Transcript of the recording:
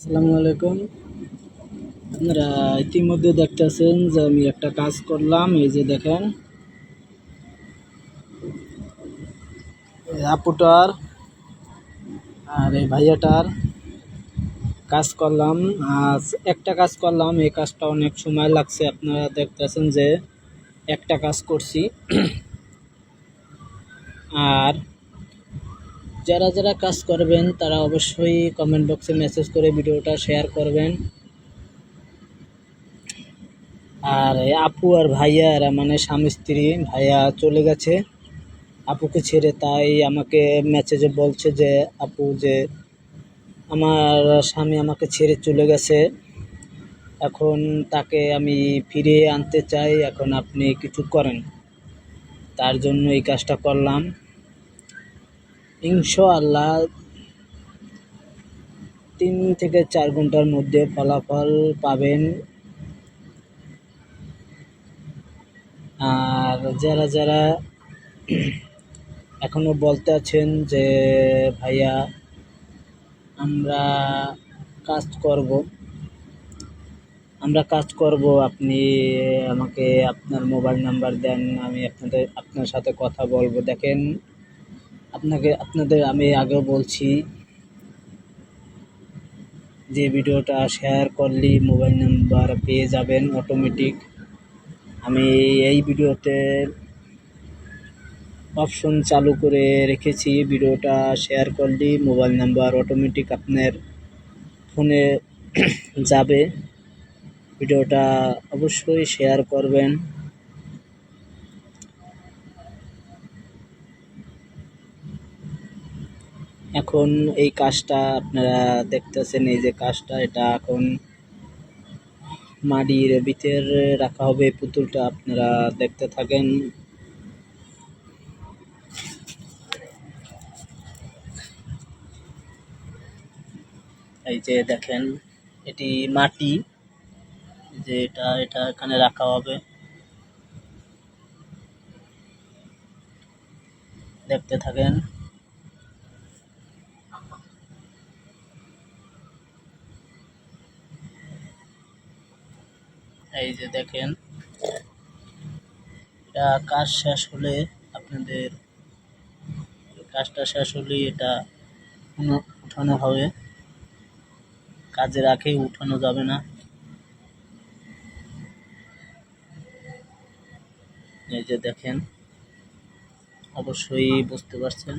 আসসালামু আলাইকুম। আপনারা ইতিমধ্যে দেখতেছেন যে আমি একটা কাজ করলাম, এই যে দেখেন। আপুটার আর এই ভাইয়াটার কাজ করলাম। আজ একটা কাজ করলাম, এই কাজটা অনেক সময় লাগছে। আপনারা দেখতেছেন যে একটা কাজ করছি আর যারা যারা কাজ করবেন, তারা অবশ্যই কমেন্ট বক্সে মেসেজ করে ভিডিওটা শেয়ার করবেন। আর আপু আর ভাইয়া, এরা মানে স্বামী স্ত্রী, ভাইয়া চলে গেছে। আপুকে ছেড়ে তাই আমাকে মেসেজে বলছে যে, আপু যে আমার স্বামী আমাকে ছেড়ে চলে গেছে। এখন তাকে আমি ফিরিয়ে আনতে চাই, এখন আপনি কিছু করেন। তার জন্য এই কাজটা করলাম। ইনশাআল্লাহ তিন থেকে চার ঘণ্টার মধ্যে ফলাফল পাবেন। আর যারা যারা এখনও বলতে আছেন যে, ভাইয়া, আমরা কাজ করব, আমরা কাজ করব, আপনি আমাকে আপনার মোবাইল নাম্বার দেন, আমি আপনাদের, আপনার সাথে কথা বলব। দেখেন আপনাকে, আপনাদের আমি আগেও বলছি যে ভিডিওটা শেয়ার করলে মোবাইল নাম্বার পেয়ে যাবেন অটোমেটিক আমি এই ভিডিওতে অপশন চালু করে রেখেছি, ভিডিওটা শেয়ার করলে মোবাইল নাম্বার অটোমেটিক আপনার ফোনে যাবে। ভিডিওটা অবশ্যই শেয়ার করবেন। এখন এই কাজটা আপনারা দেখতেছেন, এই যে কাজটা, এটা এখন মাটির ভিতরে রাখা হবে পুতুলটা আপনারা দেখতে থাকেন। এই যে দেখেন, এটি মাটি, যে এটা এটা এখানে রাখা হবে। দেখতে থাকেন। এই যে দেখেন, এটা কাজ শেষ হলে আপনাদের কাজটা শেষ হলেই এটা উঠানো হবে। কাজের আগে উঠানো যাবে না। এই যে দেখেন, অবশ্যই বুঝতে পারছেন।